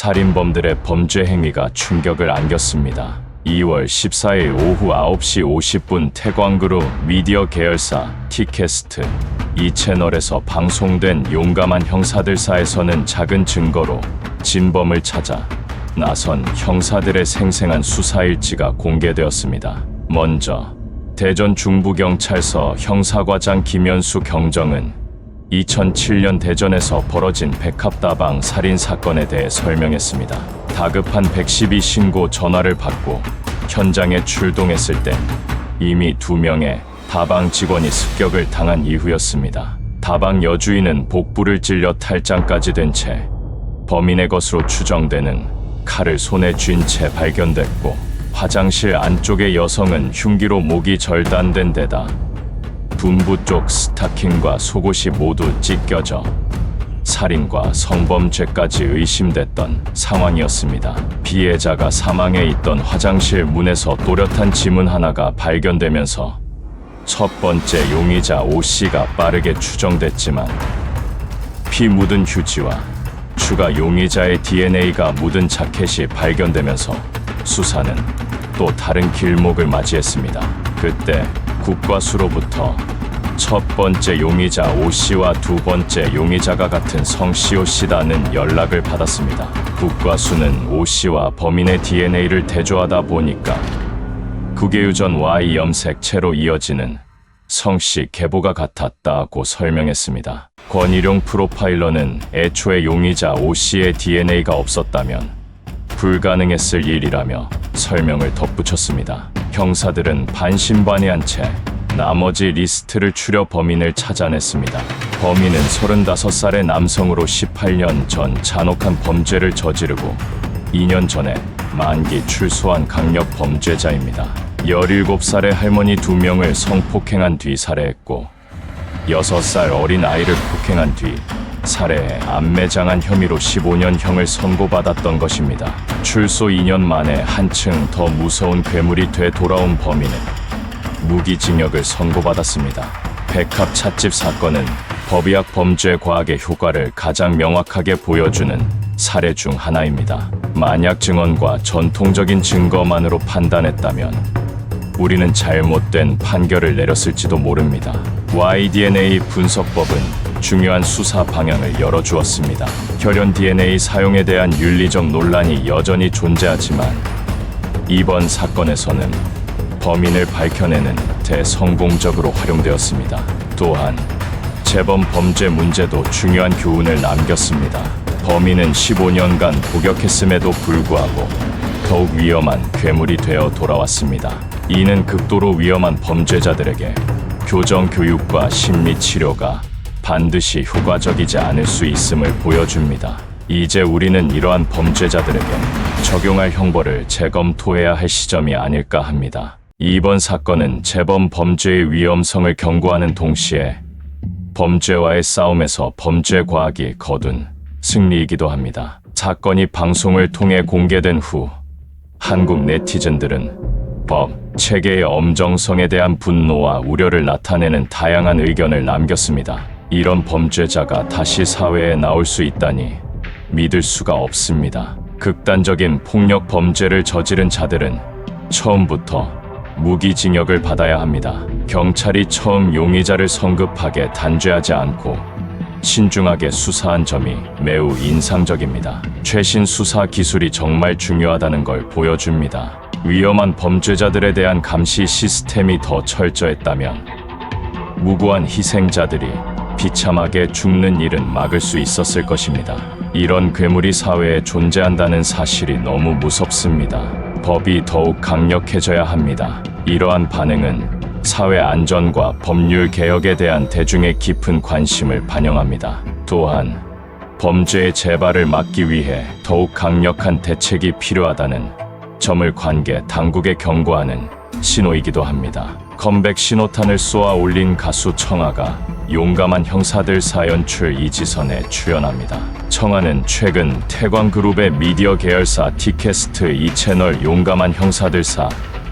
살인범들의 범죄 행위가 충격을 안겼습니다. 2월 14일 오후 9시 50분 태광그룹 미디어 계열사 티캐스트 이 채널에서 방송된 용감한 형사들사에서는 작은 증거로 진범을 찾아 나선 형사들의 생생한 수사 일지가 공개되었습니다. 먼저 대전 중부경찰서 형사과장 김현수 경정은 2007년 대전에서 벌어진 백합다방 살인 사건에 대해 설명했습니다. 다급한 112 신고 전화를 받고 현장에 출동했을 때 이미 두 명의 다방 직원이 습격을 당한 이후였습니다. 다방 여주인은 복부를 찔려 탈장까지 된 채 범인의 것으로 추정되는 칼을 손에 쥔 채 발견됐고 화장실 안쪽의 여성은 흉기로 목이 절단된 데다 분부 쪽 스타킹과 속옷이 모두 찢겨져 살인과 성범죄까지 의심됐던 상황이었습니다. 피해자가 사망해 있던 화장실 문에서 또렷한 지문 하나가 발견되면서 첫 번째 용의자 오 씨가 빠르게 추정됐지만 피 묻은 휴지와 추가 용의자의 DNA가 묻은 자켓이 발견되면서 수사는 또 다른 길목을 맞이했습니다. 그때 국과수로부터 첫 번째 용의자 오 씨와 두 번째 용의자가 같은 성시오 씨다는 연락을 받았습니다. 국과수는 오 씨와 범인의 DNA를 대조하다 보니까 국외유전 Y 염색체로 이어지는 성씨 계보가 같았다고 설명했습니다. 권일용 프로파일러는 애초에 용의자 오 씨의 DNA가 없었다면 불가능했을 일이라며 설명을 덧붙였습니다. 형사들은 반신반의한 채 나머지 리스트를 추려 범인을 찾아냈습니다. 범인은 35살의 남성으로 18년 전 잔혹한 범죄를 저지르고 2년 전에 만기 출소한 강력 범죄자입니다. 17살의 할머니 두명을 성폭행한 뒤 살해했고 6살 어린 아이를 폭행한 뒤 살해해 암매장한 혐의로 15년형을 선고받았던 것입니다. 출소 2년 만에 한층 더 무서운 괴물이 돼 돌아온 범인은 무기징역을 선고받았습니다. 백합 찻집 사건은 법의학 범죄 과학의 효과를 가장 명확하게 보여주는 사례 중 하나입니다. 만약 증언과 전통적인 증거만으로 판단했다면 우리는 잘못된 판결을 내렸을지도 모릅니다. YDNA 분석법은 중요한 수사 방향을 열어주었습니다. 혈연 DNA 사용에 대한 윤리적 논란이 여전히 존재하지만 이번 사건에서는 범인을 밝혀내는 대성공적으로 활용되었습니다. 또한 재범 범죄 문제도 중요한 교훈을 남겼습니다. 범인은 15년간 복역했음에도 불구하고 더욱 위험한 괴물이 되어 돌아왔습니다. 이는 극도로 위험한 범죄자들에게 교정 교육과 심리 치료가 반드시 효과적이지 않을 수 있음을 보여줍니다. 이제 우리는 이러한 범죄자들에게 적용할 형벌을 재검토해야 할 시점이 아닐까 합니다. 이번 사건은 재범 범죄의 위험성을 경고하는 동시에 범죄와의 싸움에서 범죄 과학이 거둔 승리이기도 합니다. 사건이 방송을 통해 공개된 후 한국 네티즌들은 법, 체계의 엄정성에 대한 분노와 우려를 나타내는 다양한 의견을 남겼습니다. 이런 범죄자가 다시 사회에 나올 수 있다니 믿을 수가 없습니다. 극단적인 폭력 범죄를 저지른 자들은 처음부터 무기징역을 받아야 합니다. 경찰이 처음 용의자를 성급하게 단죄하지 않고 신중하게 수사한 점이 매우 인상적입니다. 최신 수사 기술이 정말 중요하다는 걸 보여줍니다. 위험한 범죄자들에 대한 감시 시스템이 더 철저했다면 무고한 희생자들이 비참하게 죽는 일은 막을 수 있었을 것입니다. 이런 괴물이 사회에 존재한다는 사실이 너무 무섭습니다. 법이 더욱 강력해져야 합니다. 이러한 반응은 사회 안전과 법률 개혁에 대한 대중의 깊은 관심을 반영합니다. 또한 범죄의 재발을 막기 위해 더욱 강력한 대책이 필요하다는 점을 관계 당국에 경고하는 신호이기도 합니다. 컴백 신호탄을 쏘아 올린 가수 청아가 용감한 형사들 사연출 이지선에 출연합니다. 청아는 최근 태광그룹의 미디어 계열사 티캐스트 이 채널 용감한 형사들사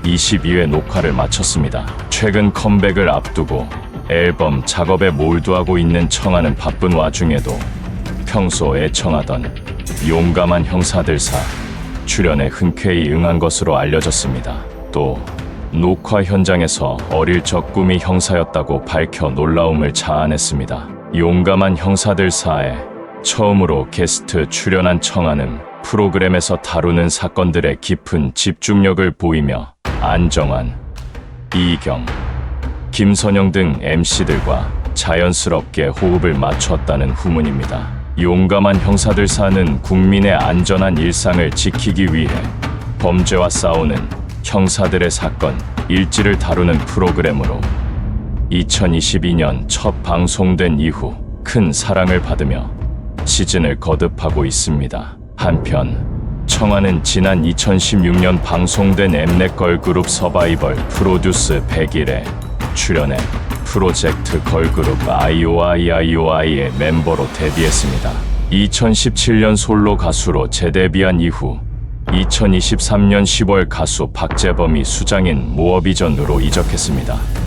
22회 녹화를 마쳤습니다. 최근 컴백을 앞두고 앨범 작업에 몰두하고 있는 청아는 바쁜 와중에도 평소 애청하던 용감한 형사들사 출연에 흔쾌히 응한 것으로 알려졌습니다. 또 녹화 현장에서 어릴 적 꿈이 형사였다고 밝혀 놀라움을 자아냈습니다. 용감한 형사들사에 처음으로 게스트 출연한 청아는 프로그램에서 다루는 사건들의 깊은 집중력을 보이며 안정환, 이경, 김선영 등 MC들과 자연스럽게 호흡을 맞췄다는 후문입니다. 용감한 형사들 사는 국민의 안전한 일상을 지키기 위해 범죄와 싸우는 형사들의 사건 일지를 다루는 프로그램으로 2022년 첫 방송된 이후 큰 사랑을 받으며 시즌을 거듭하고 있습니다. 한편 청아는 지난 2016년 방송된 엠넷 걸그룹 서바이벌 프로듀스 100일에 출연해 프로젝트 걸그룹 IOIIOI의 멤버로 데뷔했습니다. 2017년 솔로 가수로 재데뷔한 이후 2023년 10월 가수 박재범이 수장인 모어비전으로 이적했습니다.